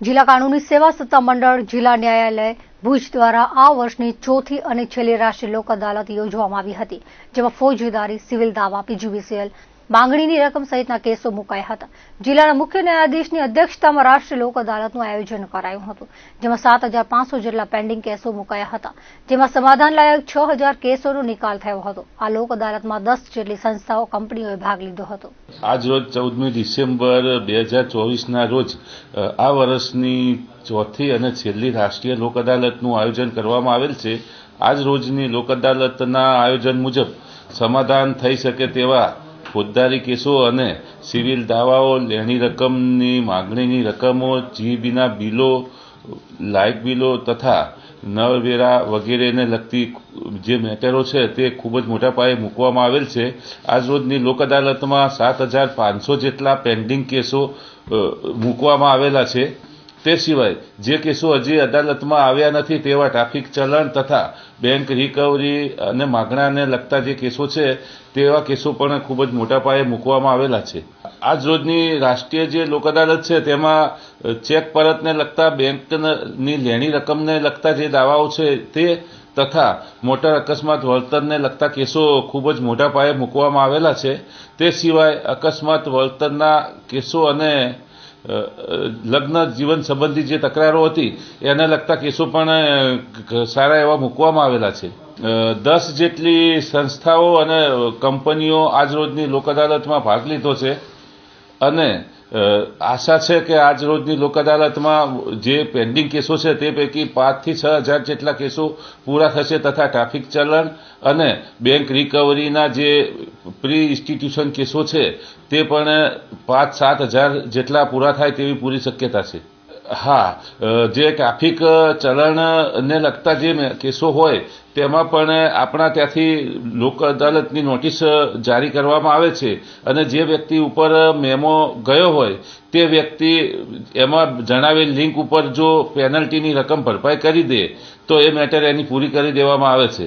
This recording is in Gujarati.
જિલ્લા કાનૂની સેવા સત્તા મંડળ જિલ્લા ન્યાયાલય ભુજ દ્વારા આ વર્ષની ચોથી અને છેલ્લી રાષ્ટ્રીય લોક અદાલત યોજવામાં આવી હતી, જેમાં ફોજદારી, સિવિલ દાવા, પીજીવીસીએલ માંગણીની રકમ સહિતના કેસો મુકાયા હતા. જિલ્લાના મુખ્ય ન્યાયાધીશની અધ્યક્ષતામાં રાષ્ટ્રીય લોક અદાલતનું આયોજન કરાયું હતું, જેમાં સાત હજાર પાંચસો જેટલા પેન્ડિંગ કેસો મુકાયા હતા, જેમાં સમાધાનલાયક છ હજાર કેસોનો નિકાલ થયો હતો. આ લોક અદાલતમાં દસ જેટલી સંસ્થાઓ, કંપનીઓએ ભાગ લીધો હતો. આજ રોજ ચૌદમી ડિસેમ્બર બે હજાર ચોવીસના રોજ આ વર્ષની ચોથી અને છેલ્લી રાષ્ટ્રીય લોક અદાલતનું આયોજન કરવામાં આવેલ છે. આજ રોજની લોક અદાલતના આયોજન મુજબ સમાધાન થઈ શકે તેવા ફોજદારી કેસો અને સિવિલ દાવાઓ, લેણી રકમની માગણીની રકમો જીબીના બિલો, લાઇટ બિલો તથા નળવેરા વગેરેને લગતી જે મેટરો છે તે ખૂબ જ મોટા પાયે મૂકવામાં આવેલ છે. આજ રોજની લોક અદાલતમાં સાત હજાર પાંચસો જેટલા પેન્ડિંગ કેસો મૂકવામાં આવેલા છે. તે સિવાય જે કેસો હજી અદાલતમાં આવ્યા નથી તેવા ટ્રાફિક ચલણ તથા બેંક રિકવરી અને માગણાને લગતા જે કેસો છે, તેવા કેસો પણ ખૂબ જ મોટા પાયે મૂકવામાં આવેલા છે. આજ રોજની રાષ્ટ્રીય જે લોક અદાલત છે, તેમાં ચેક પરતને લગતા, બેંકની લેણી રકમને લગતા જે દાવાઓ છે તે તથા મોટર અકસ્માત વળતરને લગતા કેસો ખૂબ જ મોટા પાયે મૂકવામાં આવેલા છે. તે સિવાય અકસ્માત વળતરના કેસો અને લગ્ન જીવન સંબંધી જે તકરારો હતી, એને લગતા કેસો પણ સારા એવા મૂકવામાં આવેલા છે. દસ જેટલી સંસ્થાઓ અને કંપનીઓ આજ રોજની લોક અદાલતમાં ભાગ લીધો છે અને આશા છે કે આજ રોજની લોક અદાલતમાં જે પેન્ડિંગ કેસો છે તે પૈકી પાંચથી છ હજાર જેટલા કેસો પૂરા થશે તથા ટ્રાફિક ચલણ અને બેંક રિકવરીના જે પ્રી ઇન્સ્ટિટ્યુશન કેસો છે તે પણ પાંચ સાત હજાર જેટલા પૂરા થાય તેવી પૂરી શક્યતા છે. હા જે ટ્રાફિક ચલણને લગતા જે કેસો હોય, તેમાં પણ આપણા ત્યાંથી લોક અદાલતની નોટિસ જારી કરવામાં આવે છે. અને જે વ્યક્તિ ઉપર મેમો ગયો હોય, તે વ્યક્તિ એમાં જણાવેલ લિંક ઉપર જો પેનલ્ટીની રકમ ભરપાઈ કરી દે, તો એ મેટર એની પૂરી કરી દેવામાં આવે છે.